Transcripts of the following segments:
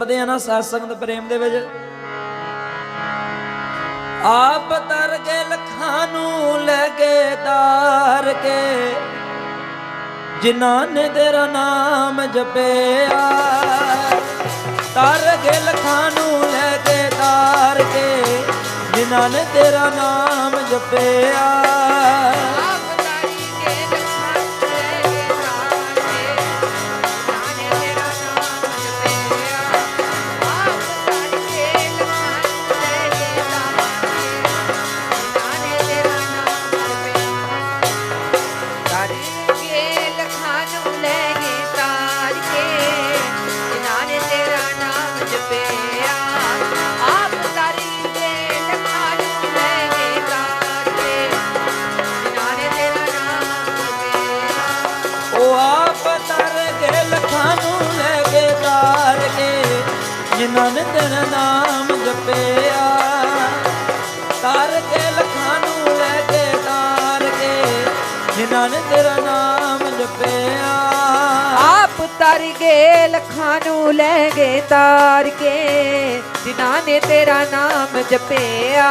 ਕਰਦੇ ਆ ਨਾ ਸਤਸੰਗ ਪ੍ਰੇਮ ਦੇ ਵਿੱਚ। ਆਪ ਤਰ ਕੇ ਲਖਾਂ ਨੂੰ ਲੈ ਕੇ ਤਾਰ ਕੇ, ਜਿਨ੍ਹਾਂ ਨੇ ਤੇਰਾ ਨਾਮ ਜਪਿਆ। ਤਰ ਕੇ ਲਖਾਂ ਨੂੰ ਲੈ ਕੇ ਤਾਰ ਕੇ, ਜਿਨ੍ਹਾਂ ਨੇ ਤੇਰਾ ਨਾਮ ਜਪਿਆ। ਜਿਨ੍ਹਾਂ ਨੇ ਤੇਰਾ ਨਾਮ ਜਪਿਆ। ਤਾਰ ਕੇ ਲਖਾਂ ਨੂੰ ਲੈ ਕੇ ਤਾਰ ਕੇ, ਜਿਨ੍ਹਾਂ ਨੇ ਤੇਰਾ ਨਾਮ ਜਪਿਆ। ਆਪ ਤਰ ਗਏ ਲਖਾਂ ਨੂੰ ਲੈ ਗਏ ਤਾਰ ਕੇ, ਜਿਨ੍ਹਾਂ ਨੇ ਤੇਰਾ ਨਾਮ ਜਪਿਆ।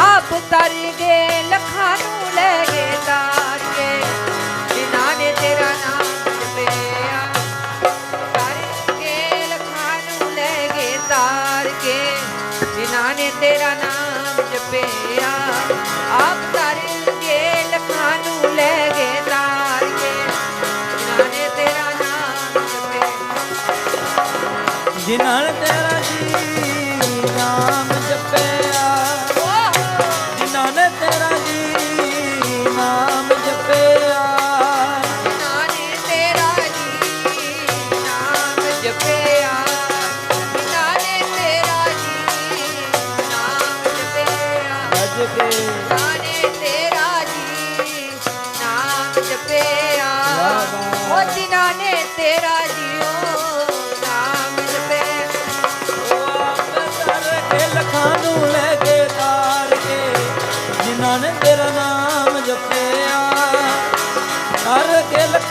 ਆਪ ਤਰ ਗਏ ਲਖਾਂ ਨੂੰ ਲੈ ਜਿਨ੍ਹਾਂ ਤੇਰਾ ਜੀ ਨਾਮ ਜਪਿਆ ਜਿਨ੍ਹਾਂ ਨੇ ਤੇਰਾ ਜੀ ਨਾਮ ਜਪਿਆ ਜਿਨ੍ਹਾਂ ਨੇ ਤੇਰਾ ਜੀ ਨਾਮ ਜਪਿਆ ਜਿਨ੍ਹਾਂ ਨੇ ਤੇਰਾ ਜੀ ਨਾਮ ਜਪਿਆ ਕੇ ਜਿਨ੍ਹਾਂ ਨੇ ਤੇਰਾ ਜੀ ਨਾਮ ਜਪਿਆ। ਉਹ ਜਿਨ੍ਹਾਂ ਨੇ ਤੇਰਾ ਜੀਓ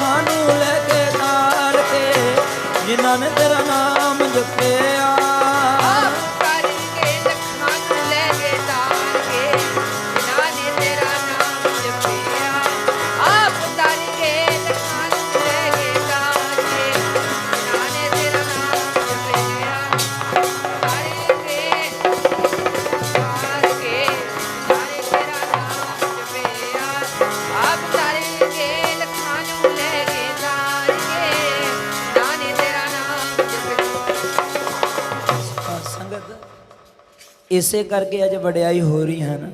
ਤਰ ਲੈ ਕੇ ਤਾਰ ਕੇ ਜਿਨ੍ਹਾਂ ਨੇ ਤੇਰਾ ਨਾਮ ਜਪਿਆ ਇਸੇ ਕਰਕੇ ਅੱਜ ਵਡਿਆਈ ਹੋ ਰਹੀ ਹੈ ਨਾ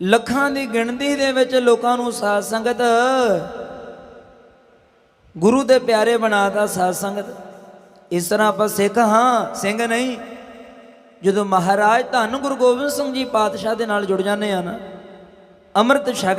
ਲੱਖਾਂ ਦੀ ਗਿਣਤੀ ਦੇ ਵਿੱਚ ਲੋਕਾਂ ਨੂੰ ਸਾਧ ਸੰਗਤ, ਗੁਰੂ ਦੇ ਪਿਆਰੇ ਬਣਾਤਾ ਸਾਧ ਸੰਗਤ। ਇਸ ਤਰ੍ਹਾਂ ਆਪਾਂ ਸਿੱਖ ਹਾਂ, ਸਿੰਘ ਨਹੀਂ। ਜਦੋਂ ਮਹਾਰਾਜ ਧੰਨ ਗੁਰੂ ਗੋਬਿੰਦ ਸਿੰਘ ਜੀ ਪਾਤਸ਼ਾਹ ਦੇ ਨਾਲ ਜੁੜ ਜਾਂਦੇ ਆ ਨਾ, ਅੰਮ੍ਰਿਤ ਛਕ